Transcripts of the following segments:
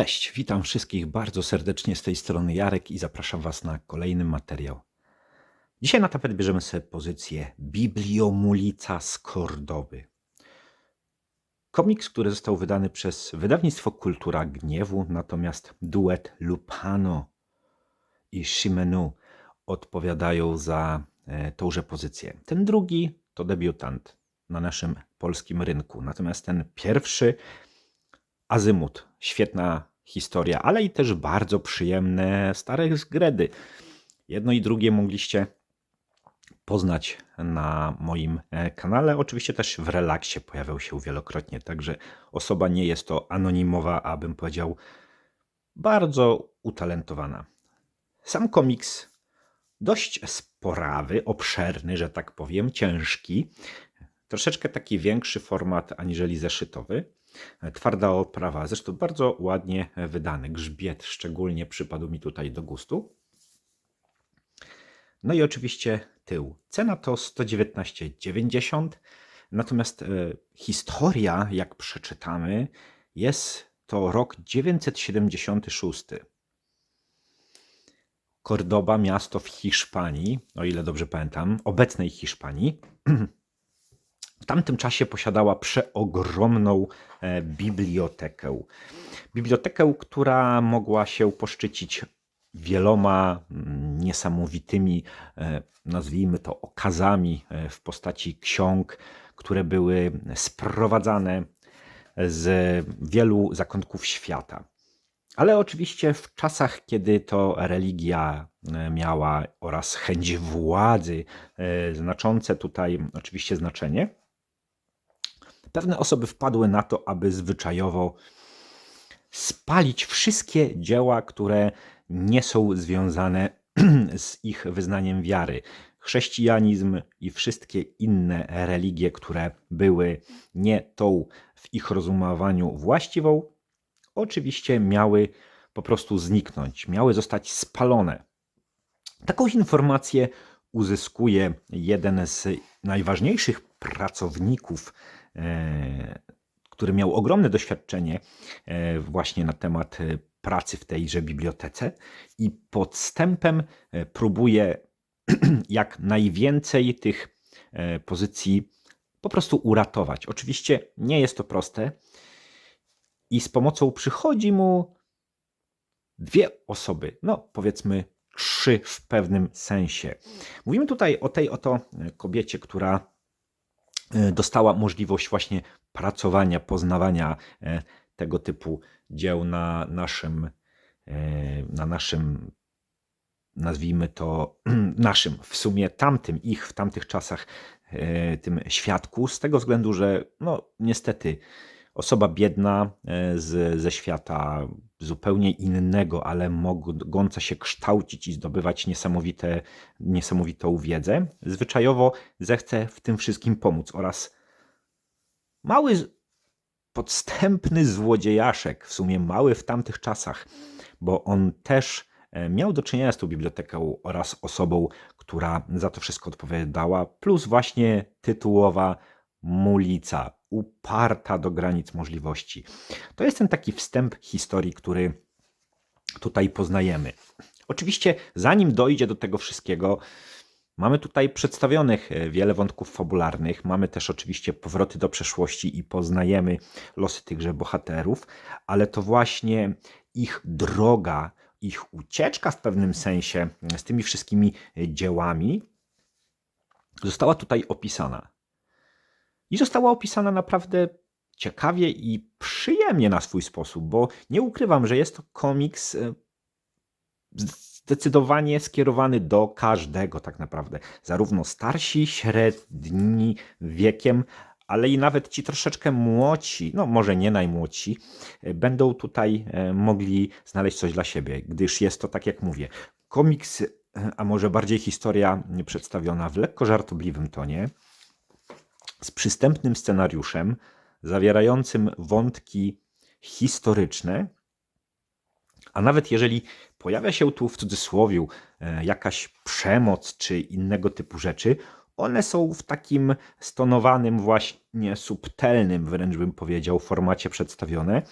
Cześć, witam wszystkich bardzo serdecznie z tej strony Jarek i zapraszam Was na kolejny materiał. Dzisiaj na tapet bierzemy sobie pozycję Bibliomulica z Kordoby. Komiks, który został wydany przez wydawnictwo Kultura Gniewu, natomiast duet Lupano i Shimenu odpowiadają za e, tąże pozycję. Ten drugi to debiutant na naszym polskim rynku, natomiast ten pierwszy Azymut, świetna historia, ale i też bardzo przyjemne stare zgredy. Jedno i drugie mogliście poznać na moim e, kanale. Oczywiście też w relaksie pojawiał się wielokrotnie, także osoba nie jest to anonimowa, a bym powiedział bardzo utalentowana. Sam komiks dość sporawy, obszerny, że tak powiem, ciężki. Troszeczkę taki większy format aniżeli zeszytowy. Twarda oprawa, zresztą bardzo ładnie wydany. Grzbiet szczególnie przypadł mi tutaj do gustu. No i oczywiście tył. Cena to 119,90. Natomiast e, historia, jak przeczytamy, jest to rok 976. Cordoba, miasto w Hiszpanii, o ile dobrze pamiętam, obecnej Hiszpanii. W tamtym czasie posiadała przeogromną e, bibliotekę. Bibliotekę, która mogła się poszczycić wieloma mm, niesamowitymi, e, nazwijmy to, okazami e, w postaci ksiąg, które były sprowadzane z wielu zakątków świata. Ale oczywiście w czasach, kiedy to religia miała oraz chęć władzy znaczące tutaj oczywiście znaczenie, pewne osoby wpadły na to, aby zwyczajowo spalić wszystkie dzieła, które nie są związane z ich wyznaniem wiary. Chrześcijanizm i wszystkie inne religie, które były nie tą w ich rozumowaniu właściwą, oczywiście miały po prostu zniknąć, miały zostać spalone. Taką informację uzyskuje jeden z najważniejszych pracowników który miał ogromne doświadczenie e, właśnie na temat e, pracy w tejże bibliotece i podstępem próbuje jak najwięcej tych pozycji po prostu uratować. Oczywiście nie jest to proste i z pomocą przychodzi mu dwie osoby, no powiedzmy trzy w pewnym sensie. Mówimy tutaj o tej oto kobiecie, która E, dostała możliwość właśnie pracowania, poznawania e, tego typu dzieł na naszym, e, na naszym nazwijmy to naszym, w sumie tamtym, ich w tamtych czasach, tym świadku, z tego względu, że no niestety osoba biedna z, ze świata zupełnie innego, ale mogąca się kształcić i zdobywać niesamowite, niesamowitą wiedzę, zwyczajowo zechce w tym wszystkim pomóc. Oraz mały, podstępny złodziejaszek, w sumie mały w tamtych czasach, bo on też e, miał do czynienia z tą biblioteką oraz osobą, która za to wszystko odpowiadała, plus właśnie tytułowa mulica, uparta do granic możliwości. To jest ten taki wstęp historii, który tutaj poznajemy. Oczywiście, zanim dojdzie do tego wszystkiego, mamy tutaj przedstawionych e, wiele wątków fabularnych, mamy też oczywiście powroty do przeszłości i poznajemy losy tychże bohaterów, ale to właśnie ich droga, ich ucieczka w pewnym sensie z tymi wszystkimi dziełami została tutaj opisana i została opisana naprawdę ciekawie i przyjemnie na swój sposób, bo nie ukrywam, że jest to komiks e, zdecydowanie skierowany do każdego tak naprawdę. Zarówno starsi, średni wiekiem, ale i nawet ci troszeczkę młodsi, no może nie najmłodsi, e, będą tutaj e, mogli znaleźć coś dla siebie, gdyż jest to, tak jak mówię, komiks, a może bardziej historia przedstawiona w lekko żartobliwym tonie, z przystępnym scenariuszem, zawierającym wątki historyczne, a nawet jeżeli pojawia się tu w cudzysłowie e, jakaś przemoc czy innego typu rzeczy, one są w takim stonowanym, właśnie subtelnym, wręcz bym powiedział, formacie przedstawione,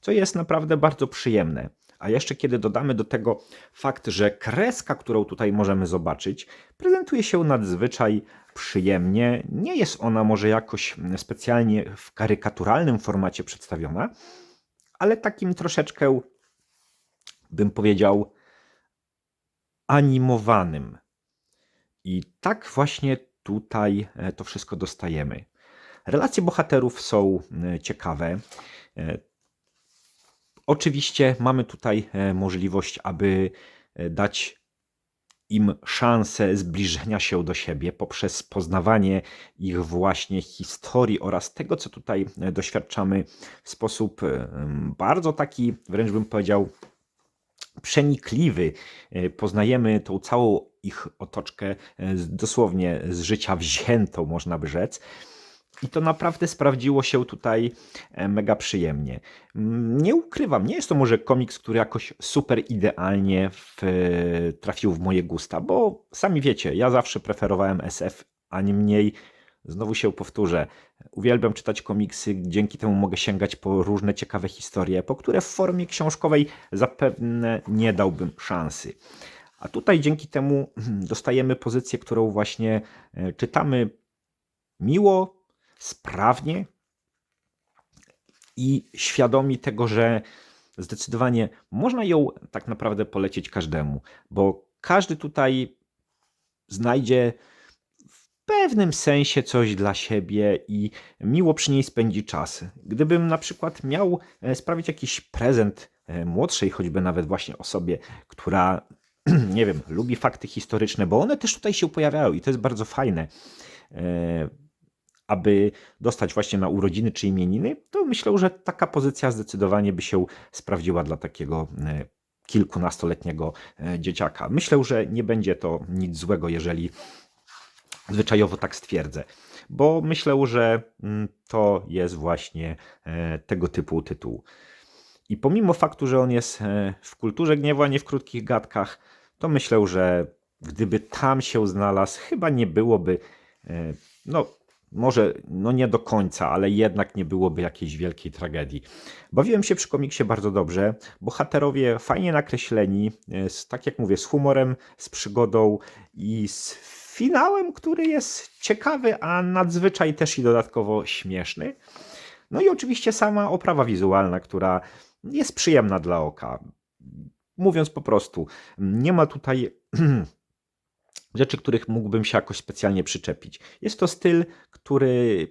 to jest naprawdę bardzo przyjemne. A jeszcze kiedy dodamy do tego fakt, że kreska, którą tutaj możemy zobaczyć, prezentuje się nadzwyczaj przyjemnie. Nie jest ona może jakoś specjalnie w karykaturalnym formacie przedstawiona, ale takim troszeczkę, bym powiedział, animowanym. I tak właśnie tutaj e, to wszystko dostajemy. Relacje bohaterów są e, ciekawe. E, oczywiście mamy tutaj możliwość, aby dać im szansę zbliżenia się do siebie poprzez poznawanie ich właśnie historii oraz tego, co tutaj doświadczamy w sposób bardzo taki, wręcz bym powiedział, przenikliwy. E, poznajemy tą całą ich otoczkę e, dosłownie z życia wziętą, można by rzec. I to naprawdę sprawdziło się tutaj e, mega przyjemnie. Mm, nie ukrywam, nie jest to może komiks, który jakoś super idealnie w, trafił w moje gusta, bo sami wiecie, ja zawsze preferowałem SF, a nie mniej Znowu się powtórzę. Uwielbiam czytać komiksy, dzięki temu mogę sięgać po różne ciekawe historie, po które w formie książkowej zapewne nie dałbym szansy. A tutaj dzięki temu dostajemy pozycję, którą właśnie e, czytamy miło, sprawnie i świadomi tego, że zdecydowanie można ją tak naprawdę polecieć każdemu, bo każdy tutaj znajdzie pewnym sensie coś dla siebie i miło przy niej spędzi czas. Gdybym na przykład miał e, sprawić jakiś prezent e, młodszej, choćby nawet właśnie osobie, która, nie wiem, lubi fakty historyczne, bo one też tutaj się pojawiają i to jest bardzo fajne e, aby dostać właśnie na urodziny czy imieniny, to myślę, że taka pozycja zdecydowanie by się sprawdziła dla takiego kilkunastoletniego dzieciaka. Myślę, że nie będzie to nic złego, jeżeli Zwyczajowo tak stwierdzę, bo myślę, że mm, to jest właśnie e, tego typu tytuł. I pomimo faktu, że on jest e, w kulturze gniewu, a nie w krótkich gadkach, to myślę, że gdyby tam się znalazł, chyba nie byłoby, e, no może no nie do końca, ale jednak nie byłoby jakiejś wielkiej tragedii. Bawiłem się przy komiksie bardzo dobrze. Bohaterowie fajnie nakreśleni, z, tak jak mówię, z humorem, z przygodą i z finałem, który jest ciekawy, a nadzwyczaj też i dodatkowo śmieszny. No i oczywiście sama oprawa wizualna, która jest przyjemna dla oka. Mówiąc po prostu, nie ma tutaj rzeczy, których mógłbym się jakoś specjalnie przyczepić. Jest to styl, który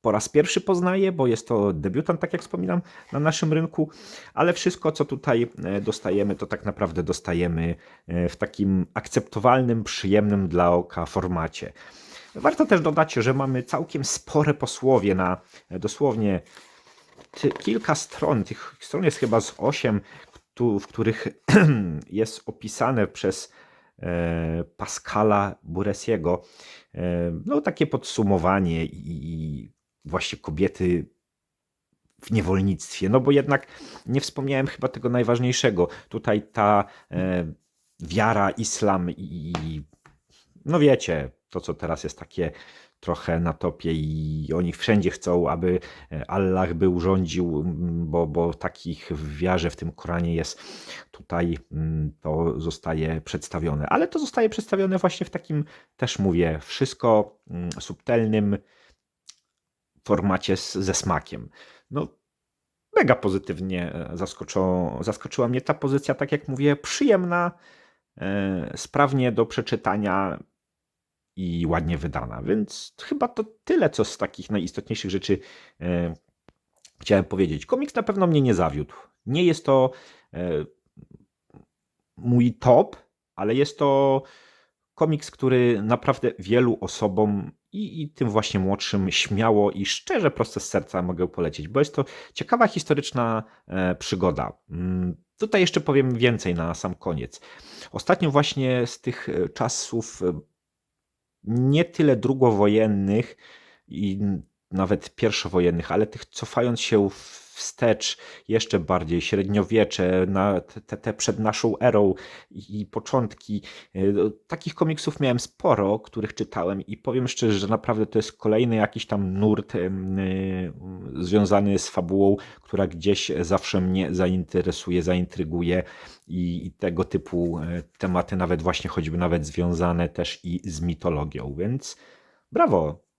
po raz pierwszy poznaję, bo jest to debiutant, tak jak wspominam, na naszym rynku, ale wszystko, co tutaj e, dostajemy, to tak naprawdę dostajemy e, w takim akceptowalnym, przyjemnym dla oka formacie. Warto też dodać, że mamy całkiem spore posłowie na e, dosłownie kilka stron. Tych stron jest chyba z osiem, w których jest opisane przez Pascala Buresiego no, takie podsumowanie i właśnie kobiety w niewolnictwie. No bo jednak nie wspomniałem chyba tego najważniejszego. Tutaj ta e, wiara, islam i no wiecie, to co teraz jest takie trochę na topie i oni wszędzie chcą, aby e, Allah był rządził, bo, bo takich w w tym Koranie jest tutaj, to zostaje przedstawione. Ale to zostaje przedstawione właśnie w takim, też mówię, wszystko subtelnym, formacie z, ze smakiem. No, mega pozytywnie e, zaskoczyło, zaskoczyła mnie ta pozycja, tak jak mówię, przyjemna, e, sprawnie do przeczytania i ładnie wydana. Więc chyba to tyle, co z takich najistotniejszych rzeczy e, chciałem powiedzieć. Komiks na pewno mnie nie zawiódł. Nie jest to e, mój top, ale jest to komiks, który naprawdę wielu osobom i, i tym właśnie młodszym śmiało i szczerze, prosto z serca mogę polecić, bo jest to ciekawa historyczna e, przygoda. Mm, tutaj jeszcze powiem więcej na sam koniec. Ostatnio właśnie z tych e, czasów e, nie tyle drugowojennych i nawet pierwszowojennych, ale tych cofając się wstecz jeszcze bardziej, średniowiecze, na te, te przed naszą erą i, początki. Y, no, Takich komiksów miałem sporo, których czytałem i powiem szczerze, że naprawdę to jest kolejny jakiś tam nurt y, związany z fabułą, która gdzieś zawsze mnie zainteresuje, zaintryguje i, i tego typu e, tematy, nawet właśnie choćby nawet związane też i z mitologią, więc brawo,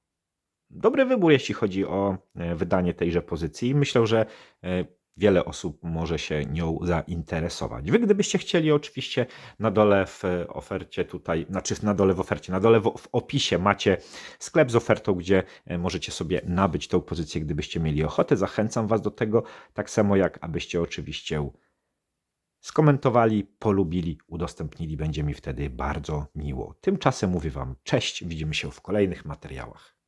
dobry wybór, jeśli chodzi o e, wydanie tejże pozycji. Myślę, że e, wiele osób może się nią zainteresować. Wy, gdybyście chcieli, oczywiście na dole w ofercie tutaj, znaczy na dole w ofercie, na dole w, w opisie macie sklep z ofertą, gdzie e, możecie sobie nabyć tą pozycję, gdybyście mieli ochotę. Zachęcam Was do tego, tak samo jak abyście oczywiście skomentowali, polubili, udostępnili. Będzie mi wtedy bardzo miło. Tymczasem mówię Wam cześć, widzimy się w kolejnych materiałach.